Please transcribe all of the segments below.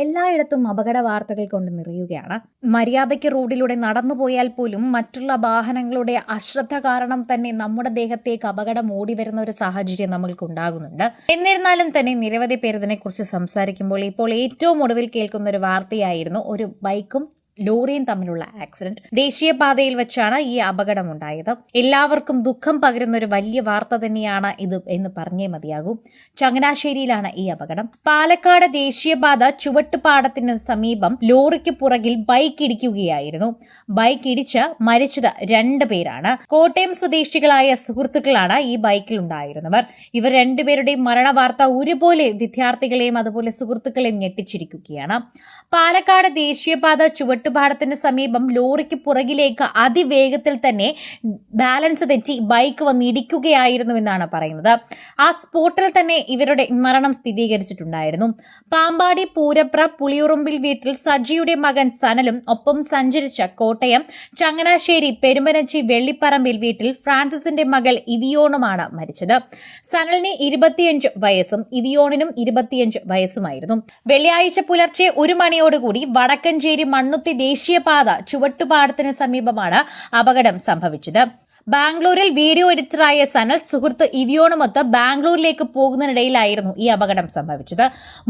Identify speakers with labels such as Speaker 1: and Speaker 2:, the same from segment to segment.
Speaker 1: എല്ലായിടത്തും അപകട വാർത്തകൾ കൊണ്ട് നിറയുകയാണ്. മര്യാദയ്ക്ക് റോഡിലൂടെ നടന്നു പോയാൽ പോലും മറ്റുള്ള വാഹനങ്ങളുടെ അശ്രദ്ധ കാരണം തന്നെ നമ്മുടെ ദേഹത്തേക്ക് അപകടം ഓടി വരുന്ന ഒരു സാഹചര്യം നമ്മൾക്ക് ഉണ്ടാകുന്നുണ്ട് എന്നിരുന്നാലും തന്നെ നിരവധി പേർ ഇതിനെക്കുറിച്ച് സംസാരിക്കുമ്പോൾ ഇപ്പോൾ ഏറ്റവും ഒടുവിൽ കേൾക്കുന്ന ഒരു വാർത്തയായിരുന്നു. ഒരു ബൈക്കും ലോറിയും തമ്മിലുള്ള ആക്സിഡന്റ് ദേശീയപാതയിൽ വെച്ചാണ് ഈ അപകടം ഉണ്ടായത് എല്ലാവർക്കും ദുഃഖം പകരുന്ന ഒരു വലിയ വാർത്ത തന്നെയാണ് ഇത് എന്ന് പറഞ്ഞേ മതിയാകൂ. ചങ്ങനാശ്ശേരിയിലാണ് ഈ അപകടം. പാലക്കാട് ദേശീയപാത ചുവട്ടുപാടത്തിന് സമീപം ലോറിക്ക് പുറകിൽ ബൈക്ക് ഇടിക്കുകയായിരുന്നു. ബൈക്ക് ഇടിച്ച് മരിച്ചത് രണ്ട് പേരാണ്. കോട്ടയം സ്വദേശികളായ സുഹൃത്തുക്കളാണ് ഈ ബൈക്കിൽ ഉണ്ടായിരുന്നവർ. ഇവർ രണ്ടുപേരുടെയും മരണവാർത്ത ഒരുപോലെ വിദ്യാർത്ഥികളെയും അതുപോലെ സുഹൃത്തുക്കളെയും ഞെട്ടിച്ചിരിക്കുകയാണ്. പാലക്കാട് ദേശീയപാത ചുവട്ടുപാടത്തിന് സമീപം ലോറിക്ക് പുറകിലേക്ക് അതിവേഗത്തിൽ തന്നെ ബാലൻസ് തെറ്റി ബൈക്ക് വന്ന് ഇടിക്കുകയായിരുന്നു എന്നാണ് പറയുന്നത്. ആ സ്പോട്ടിൽ തന്നെ ഇവരുടെ മരണം സ്ഥിരീകരിച്ചിട്ടുണ്ടായിരുന്നു. പാമ്പാടി പൂരപ്ര പുളിയുറുമ്പിൽ വീട്ടിൽ സജിയുടെ മകൻ സനലും ഒപ്പം സഞ്ചരിച്ച കോട്ടയം ചങ്ങനാശ്ശേരി പെരുമ്പനച്ചി വെള്ളിപ്പറമ്പിൽ വീട്ടിൽ ഫ്രാൻസിസിന്റെ മകൾ ഇവിയോണുമാണ് മരിച്ചത്. സനലിന് ഇരുപത്തിയഞ്ച് വയസ്സും ഇവിയോണിനും ഇരുപത്തിയഞ്ച് വയസ്സുമായിരുന്നു. വെള്ളിയാഴ്ച പുലർച്ചെ ഒരു മണിയോടുകൂടി വടക്കഞ്ചേരി മണ്ണുത്തി ദേശീയപാത ചുവട്ടുപാടത്തിന് സമീപമാണ് അപകടം സംഭവിച്ചത്. ബാംഗ്ലൂരിൽ വീഡിയോ എഡിറ്ററായ സനൽ സുഹൃത്ത് ഇവിയോണുമൊത്ത് ബാംഗ്ലൂരിലേക്ക് പോകുന്നതിനിടയിലായിരുന്നു ഈ അപകടം സംഭവിച്ചത്.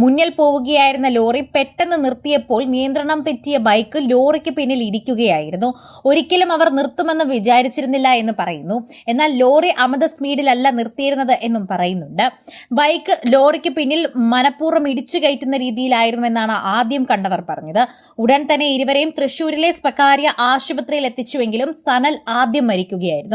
Speaker 1: മുന്നിൽ പോവുകയായിരുന്ന ലോറി പെട്ടെന്ന് നിർത്തിയപ്പോൾ നിയന്ത്രണം തെറ്റിയ ബൈക്ക് ലോറിക്ക് പിന്നിൽ ഇടിക്കുകയായിരുന്നു. ഒരിക്കലും അവർ നിർത്തുമെന്ന് വിചാരിച്ചിരുന്നില്ല എന്ന് പറയുന്നു. എന്നാൽ ലോറി അമിത സ്പീഡിലല്ല നിർത്തിയിരുന്നത് എന്നും പറയുന്നുണ്ട്. ബൈക്ക് ലോറിക്ക് പിന്നിൽ മനഃപൂർവം ഇടിച്ചു കയറ്റുന്ന രീതിയിലായിരുന്നുവെന്നാണ് ആദ്യം കണ്ടവർ പറഞ്ഞത്. ഉടൻ തന്നെ ഇരുവരെയും തൃശൂരിലെ സ്വകാര്യ ആശുപത്രിയിൽ എത്തിച്ചുവെങ്കിലും സനൽ ആദ്യം മരിക്കുകയായിരുന്നു.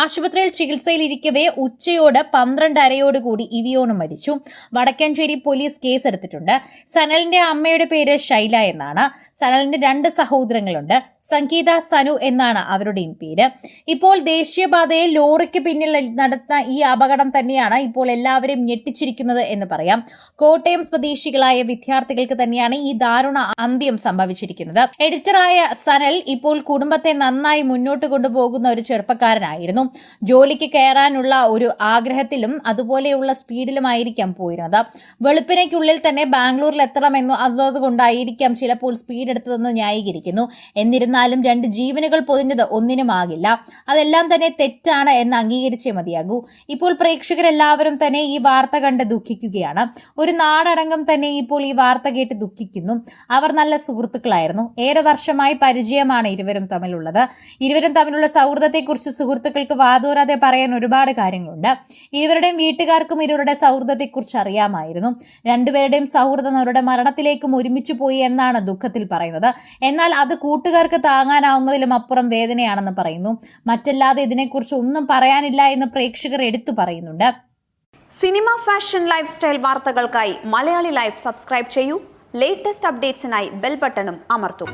Speaker 1: ആശുപത്രിയിൽ ചികിത്സയിലിരിക്കവേ ഉച്ചയോട് പന്ത്രണ്ടരയോട് കൂടി ഇവിയോണ് മരിച്ചു. വടക്കഞ്ചേരി പോലീസ് കേസെടുത്തിട്ടുണ്ട്. സനലിന്റെ അമ്മയുടെ പേര് ശൈല എന്നാണ്. സനലിന്റെ രണ്ട് സഹോദരങ്ങളുണ്ട്. സംഗീത സനു എന്നാണ് അവരുടെയും പേര്. ഇപ്പോൾ ദേശീയപാതയിൽ ലോറിക്ക് പിന്നിൽ നടന്ന ഈ അപകടം തന്നെയാണ് ഇപ്പോൾ എല്ലാവരെയും ഞെട്ടിച്ചിരിക്കുന്നത് എന്ന് പറയാം. കോട്ടയം സ്വദേശികളായ വിദ്യാർത്ഥികൾക്ക് തന്നെയാണ് ഈ ദാരുണ അന്ത്യം സംഭവിച്ചിരിക്കുന്നത്. എഡിറ്ററായ സനൽ ഇപ്പോൾ കുടുംബത്തെ നന്നായി മുന്നോട്ട് കൊണ്ടുപോകുന്ന ഒരു ചെറുപ്പക്കാരനായിരുന്നു ജോലിക്ക് കയറാനുള്ള ഒരു ആഗ്രഹത്തിലും അതുപോലെയുള്ള സ്പീഡിലുമായിരിക്കാം പോയിരുന്നത്. വെളുപ്പിനയ്ക്കുള്ളിൽ തന്നെ ബാംഗ്ലൂരിൽ എത്തണമെന്ന് അതുകൊണ്ടായിരിക്കാം ചിലപ്പോൾ സ്പീഡ് എടുത്തതെന്ന് ന്യായീകരിക്കുന്നു. എന്നിരുന്നാലും രണ്ട് ജീവനുകൾ പൊതിഞ്ഞത് ഒന്നിനുമാകില്ല. അതെല്ലാം തന്നെ തെറ്റാണ് എന്ന് അംഗീകരിച്ചേ മതിയാകൂ. ഇപ്പോൾ പ്രേക്ഷകരെല്ലാവരും തന്നെ ഈ വാർത്ത കണ്ട് ദുഃഖിക്കുകയാണ്. ഒരു നാടടങ്കം തന്നെ ഇപ്പോൾ ഈ വാർത്ത കേട്ട് ദുഃഖിക്കുന്നു. അവർ നല്ല സുഹൃത്തുക്കളായിരുന്നു. ഏറെ വർഷമായി പരിചയമാണ് ഇരുവരും തമ്മിലുള്ളത്. ഇരുവരും തമ്മിലുള്ള സൗഹൃദത്തെക്കുറിച്ച് സുഹൃത്തുക്കൾക്ക് വാതോരാതെ പറയാൻ ഒരുപാട് കാര്യങ്ങളുണ്ട്. ഇരുവരുടെയും വീട്ടുകാർക്കും ഇരുവരുടെ സൗഹൃദത്തെക്കുറിച്ച് അറിയാമായിരുന്നു. രണ്ടുപേരുടെയും സൗഹൃദം അവരുടെ മരണത്തിലേക്കും ഒരുമിച്ച് പോയി എന്നാണ് ദുഃഖത്തിൽ പറയുന്നത്. എന്നാൽ അത് കൂട്ടുകാർക്ക് താങ്ങാനാവുന്നതിലും അപ്പുറം വേദനയാണെന്ന് പറയുന്നു. മറ്റല്ലാതെ ഇതിനെക്കുറിച്ച് ഒന്നും പറയാനില്ല എന്ന് പ്രേക്ഷകർ എടുത്തു പറയുന്നുണ്ട്.
Speaker 2: സിനിമ ഫാഷൻ ലൈഫ് സ്റ്റൈൽ വാർത്തകൾക്കായി മലയാളി ലൈഫ് സബ്സ്ക്രൈബ് ചെയ്യൂ. ലേറ്റസ്റ്റ് അപ്ഡേറ്റ്സിനായി ബെൽ ബട്ടണും അമർത്തും.